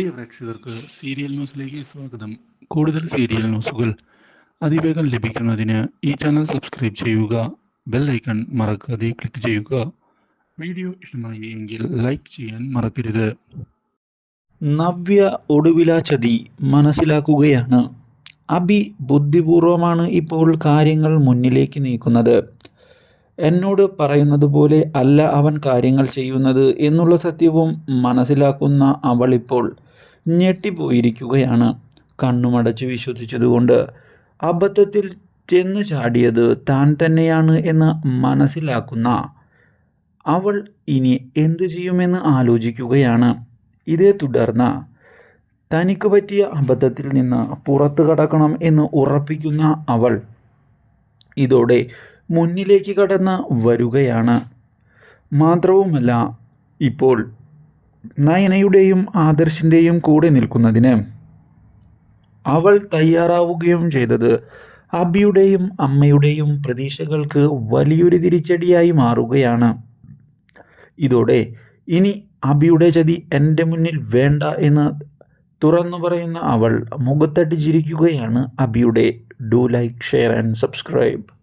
പ്രിയ പ്രേക്ഷകർക്ക് സീരിയൽ ന്യൂസിലേക്ക് സ്വാഗതം. കൂടുതൽ സീരിയൽ ന്യൂസുകൾ അതിവേഗം ലഭിക്കുന്നതിന് ഈ ചാനൽ സബ്സ്ക്രൈബ് ചെയ്യുക ബെൽ ഐക്കൺ മറക്കാതെ ക്ലിക്ക് ചെയ്യുക. വീഡിയോ ഇഷ്ടമായി എങ്കിൽ ലൈക്ക് ചെയ്യാൻ മറക്കരുത്. നവ്യ ഒടുവില ചതി മനസ്സിലാക്കുകയാണ്. അബി ബുദ്ധിപൂർവമാണ് ഇപ്പോൾ കാര്യങ്ങൾ മുന്നിലേക്ക് നീക്കുന്നത്. എന്നോട് പറയുന്നത് പോലെ അല്ല അവൻ കാര്യങ്ങൾ ചെയ്യുന്നത് എന്നുള്ള സത്യവും മനസ്സിലാക്കുന്ന അവളിപ്പോൾ ഞെട്ടിപ്പോയിരിക്കുകയാണ്. കണ്ണുമടച്ച് വിശ്വസിച്ചതുകൊണ്ട് അബദ്ധത്തിൽ ചെന്ന് ചാടിയത് താൻ തന്നെയാണ് എന്ന് മനസ്സിലാക്കുന്ന അവൾ ഇനി എന്തു ചെയ്യുമെന്ന് ആലോചിക്കുകയാണ്. ഇതേ തുടർന്ന് തനിക്ക് പറ്റിയ അബദ്ധത്തിൽ നിന്ന് പുറത്തു കടക്കണം എന്ന് ഉറപ്പിക്കുന്ന അവൾ ഇതോടെ മുന്നിലേക്ക് കടന്ന് വരികയാണ്. മാത്രവുമല്ല ഇപ്പോൾ നയനയുടെയും ആദർശിന്റെയും കൂടെ നിൽക്കുന്നതിന് അവൾ തയ്യാറാവുകയും ചെയ്തത് അബിയുടെയും അമ്മയുടെയും പ്രതീക്ഷകൾക്ക് വലിയൊരു തിരിച്ചടിയായി മാറുകയാണ്. ഇതോടെ ഇനി അബിയുടെ ചതി എന്റെ മുന്നിൽ വേണ്ട എന്ന് തുറന്നു പറയുന്ന അവൾ മുഖത്തടിച്ചിരിക്കുകയാണ് അബിയുടെ. Do like share and subscribe.